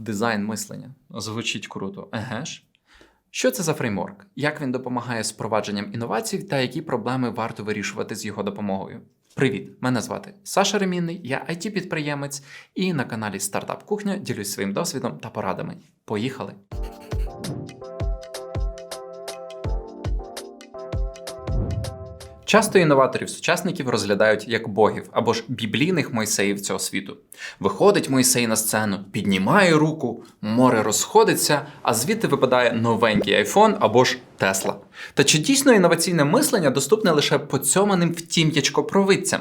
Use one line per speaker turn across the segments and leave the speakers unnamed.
Дизайн мислення. Звучить круто. Еге ж. Що це за фреймворк? Як він допомагає з впровадженням інновацій та які проблеми варто вирішувати з його допомогою? Привіт! Мене звати Саша Ремінний, я it підприємець і на каналі Стартап Кухня ділюсь своїм досвідом та порадами. Поїхали! Часто інноваторів-сучасників розглядають як богів або ж біблійних Мойсеїв цього світу. Виходить Мойсей на сцену, піднімає руку, море розходиться, а звідти випадає новенький айфон або ж Тесла. Та чи дійсно інноваційне мислення доступне лише поцьоманим втім'ячко-провидцям?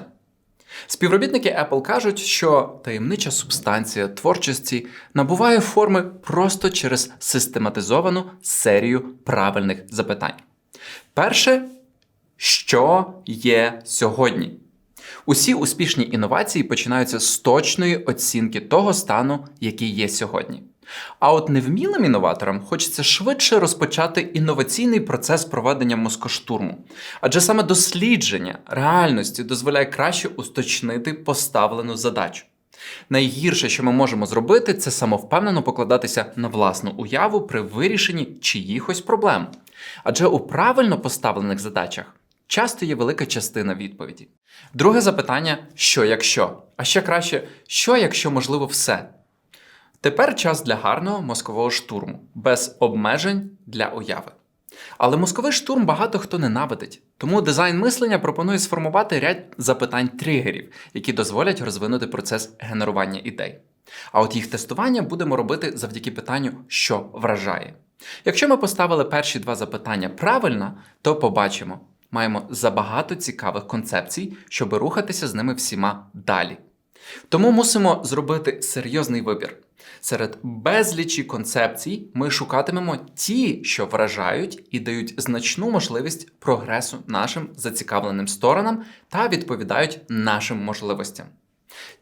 Співробітники Apple кажуть, що таємнича субстанція творчості набуває форми просто через систематизовану серію правильних запитань. Перше що є сьогодні? Усі успішні інновації починаються з точної оцінки того стану, який є сьогодні. А от невмілим інноваторам хочеться швидше розпочати інноваційний процес проведення мозкоштурму. Адже саме дослідження реальності дозволяє краще уточнити поставлену задачу. Найгірше, що ми можемо зробити, це самовпевнено покладатися на власну уяву при вирішенні чиїхось проблем. Адже у правильно поставлених задачах часто є велика частина відповіді. Друге запитання: що якщо? А ще краще, що якщо можливо все? Тепер час для гарного мозкового штурму, без обмежень для уяви. Але мозковий штурм багато хто ненавидить, тому дизайн мислення пропонує сформувати ряд запитань тригерів, які дозволять розвинути процес генерування ідей. А от їх тестування будемо робити завдяки питанню, що вражає. Якщо ми поставили перші два запитання правильно, то побачимо, маємо забагато цікавих концепцій, щоб рухатися з ними всіма далі. Тому мусимо зробити серйозний вибір. Серед безлічі концепцій ми шукатимемо ті, що вражають і дають значну можливість прогресу нашим зацікавленим сторонам та відповідають нашим можливостям.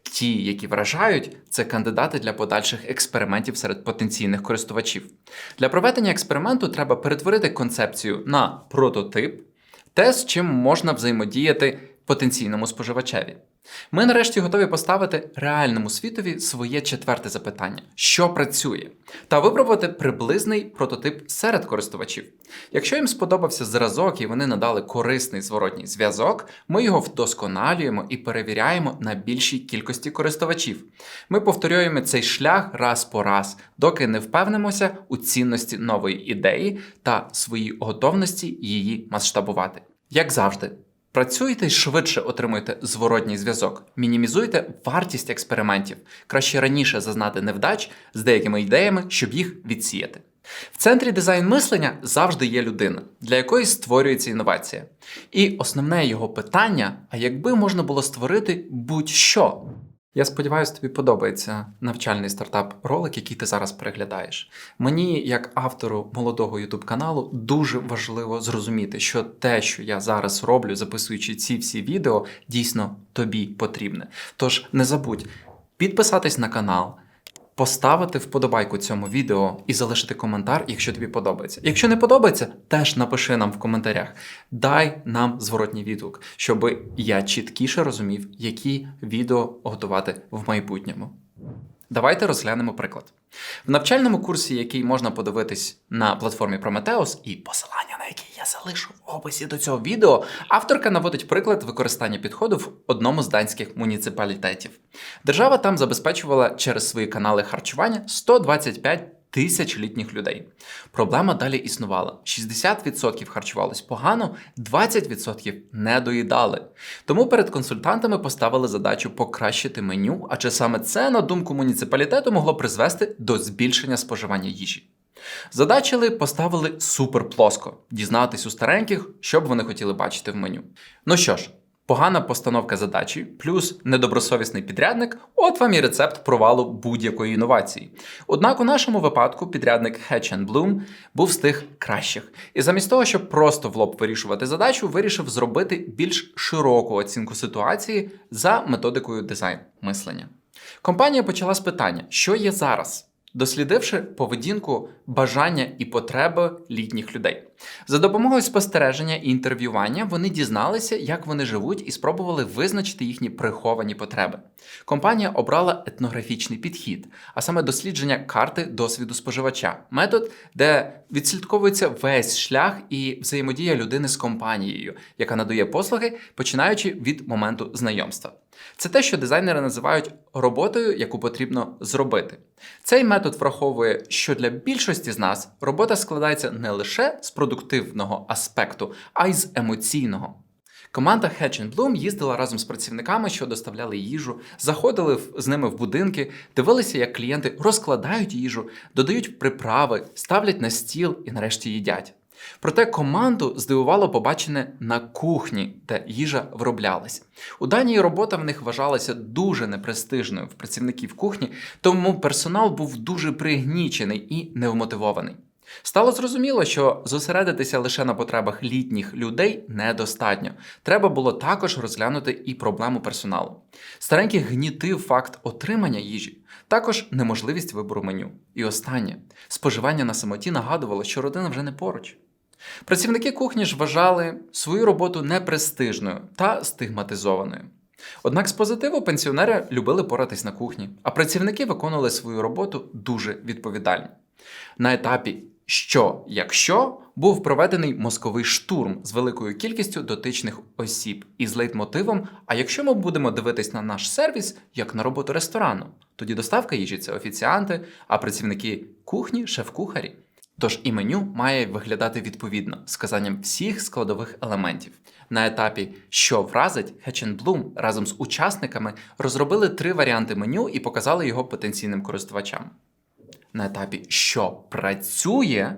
Ті, які вражають, це кандидати для подальших експериментів серед потенційних користувачів. Для проведення експерименту треба перетворити концепцію на прототип, те, з чим можна взаємодіяти потенційному споживачеві. Ми нарешті готові поставити реальному світові своє четверте запитання: що працює, та випробувати приблизний прототип серед користувачів. Якщо їм сподобався зразок і вони надали корисний зворотній зв'язок, ми його вдосконалюємо і перевіряємо на більшій кількості користувачів. Ми повторюємо цей шлях раз по раз, доки не впевнимося у цінності нової ідеї та своїй готовності її масштабувати. Як завжди. Працюйте швидше отримуйте зворотній зв'язок, мінімізуйте вартість експериментів, краще раніше зазнати невдач з деякими ідеями, щоб їх відсіяти. В центрі дизайн мислення завжди є людина, для якої створюється інновація. І основне його питання: а якби можна було створити будь-що? Я сподіваюся, тобі подобається навчальний стартап-ролик, який ти зараз переглядаєш. Мені, як автору молодого youtube каналу, дуже важливо зрозуміти, що те, що я зараз роблю, записуючи ці всі відео, дійсно тобі потрібне. Тож не забудь підписатись на канал. Поставити вподобайку цьому відео і залишити коментар, якщо тобі подобається. Якщо не подобається, теж напиши нам в коментарях. Дай нам зворотній відгук, щоб я чіткіше розумів, які відео готувати в майбутньому. Давайте розглянемо приклад. В навчальному курсі, який можна подивитись на платформі Prometheus, і посилання залишу в описі до цього відео, авторка наводить приклад використання підходу в одному з данських муніципалітетів. Держава там забезпечувала через свої канали харчування 125 тисяч літніх людей. Проблема далі існувала: 60% харчувалось погано, 20% не доїдали. Тому перед консультантами поставили задачу покращити меню, адже саме це, на думку муніципалітету, могло призвести до збільшення споживання їжі. Задачили поставили супер плоско дізнатись у стареньких, що б вони хотіли бачити в меню. Ну що ж, погана постановка задачі, плюс недобросовісний підрядник от вам і рецепт провалу будь-якої інновації. Однак у нашому випадку підрядник Hatch Bloom був з тих кращих, і замість того, щоб просто в лоб вирішувати задачу, вирішив зробити більш широку оцінку ситуації за методикою дизайн мислення. Компанія почала з питання, що є зараз. Дослідивши поведінку, бажання і потреби літніх людей. За допомогою спостереження і інтерв'ювання вони дізналися, як вони живуть, і спробували визначити їхні приховані потреби. Компанія обрала етнографічний підхід, а саме дослідження карти досвіду споживача, метод, де відслідковується весь шлях і взаємодія людини з компанією, яка надає послуги, починаючи від моменту знайомства. Це те, що дизайнери називають роботою, яку потрібно зробити. Цей метод враховує, що для більшості з нас робота складається не лише з продуктивного аспекту, а й з емоційного. Команда Hatch Bloom їздила разом з працівниками, що доставляли їжу, заходили з ними в будинки, дивилися, як клієнти розкладають їжу, додають приправи, ставлять на стіл і нарешті їдять. Проте команду здивувало побачене на кухні, де їжа вироблялась. У Данії робота в них вважалася дуже непрестижною в працівників кухні, тому персонал був дуже пригнічений і невмотивований. Стало зрозуміло, що зосередитися лише на потребах літніх людей недостатньо. Треба було також розглянути і проблему персоналу. Стареньких гнітив факт отримання їжі, також неможливість вибору меню. І останнє споживання на самоті нагадувало, що родина вже не поруч. Працівники кухні ж вважали свою роботу непрестижною та стигматизованою. Однак з позитиву пенсіонери любили поратись на кухні, а працівники виконували свою роботу дуже відповідально. На етапі що, якщо був проведений мозковий штурм з великою кількістю дотичних осіб із лейтмотивом. А якщо ми будемо дивитись на наш сервіс як на роботу ресторану, тоді доставка їжі це офіціанти, а працівники кухні шеф-кухарі. Тож і меню має виглядати відповідно з казанням всіх складових елементів. На етапі що вразить, Bloom разом з учасниками розробили три варіанти меню і показали його потенційним користувачам. На етапі що працює,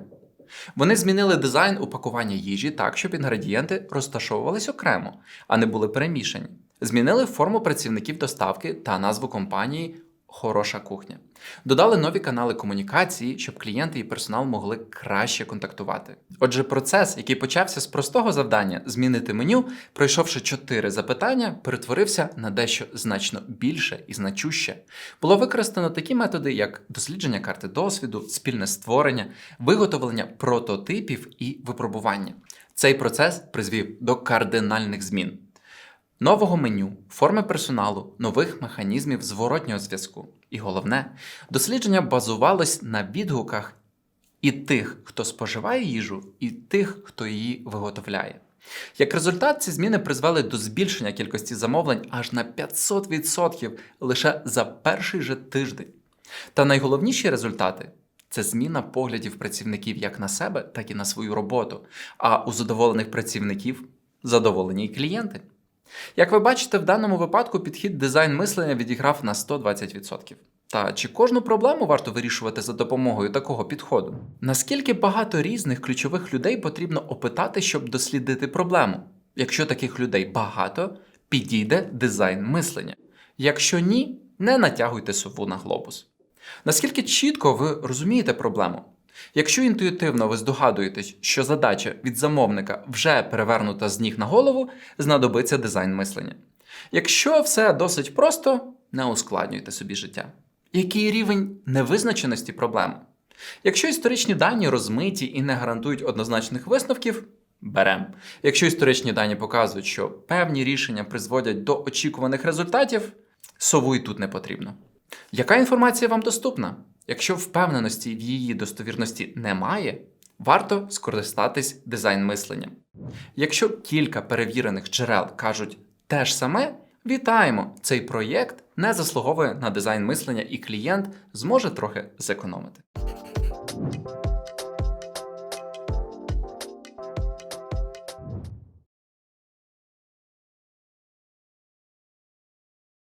вони змінили дизайн упакування їжі так, щоб інгредієнти розташовувались окремо, а не були перемішані. Змінили форму працівників доставки та назву компанії Хороша кухня. Додали нові канали комунікації, щоб клієнти і персонал могли краще контактувати. Отже, процес, який почався з простого завдання змінити меню, пройшовши чотири запитання, перетворився на дещо значно більше і значуще. Було використано такі методи, як дослідження карти досвіду, спільне створення, виготовлення прототипів і випробування. Цей процес призвів до кардинальних змін. Нового меню, форми персоналу, нових механізмів зворотнього зв'язку. І головне, дослідження базувалось на відгуках і тих, хто споживає їжу, і тих, хто її виготовляє. Як результат, ці зміни призвели до збільшення кількості замовлень аж на 500% лише за перший же тиждень. Та найголовніші результати це зміна поглядів працівників як на себе, так і на свою роботу. А у задоволених працівників задоволені й клієнти. Як ви бачите, в даному випадку підхід дизайн мислення відіграв на 120%. Та чи кожну проблему варто вирішувати за допомогою такого підходу? Наскільки багато різних ключових людей потрібно опитати, щоб дослідити проблему? Якщо таких людей багато, підійде дизайн мислення. Якщо ні, не натягуйте сову на глобус. Наскільки чітко ви розумієте проблему? Якщо інтуїтивно ви здогадуєтесь, що задача від замовника вже перевернута з ніг на голову, знадобиться дизайн мислення. Якщо все досить просто, не ускладнюйте собі життя. Який рівень невизначеності проблеми? Якщо історичні дані розмиті і не гарантують однозначних висновків, берем. Якщо історичні дані показують, що певні рішення призводять до очікуваних результатів, сову і тут не потрібно. Яка інформація вам доступна? Якщо впевненості в її достовірності немає, варто скористатись дизайн мисленням. Якщо кілька перевірених джерел кажуть те ж саме, вітаємо! Цей проєкт не заслуговує на дизайн мислення, і клієнт зможе трохи зекономити.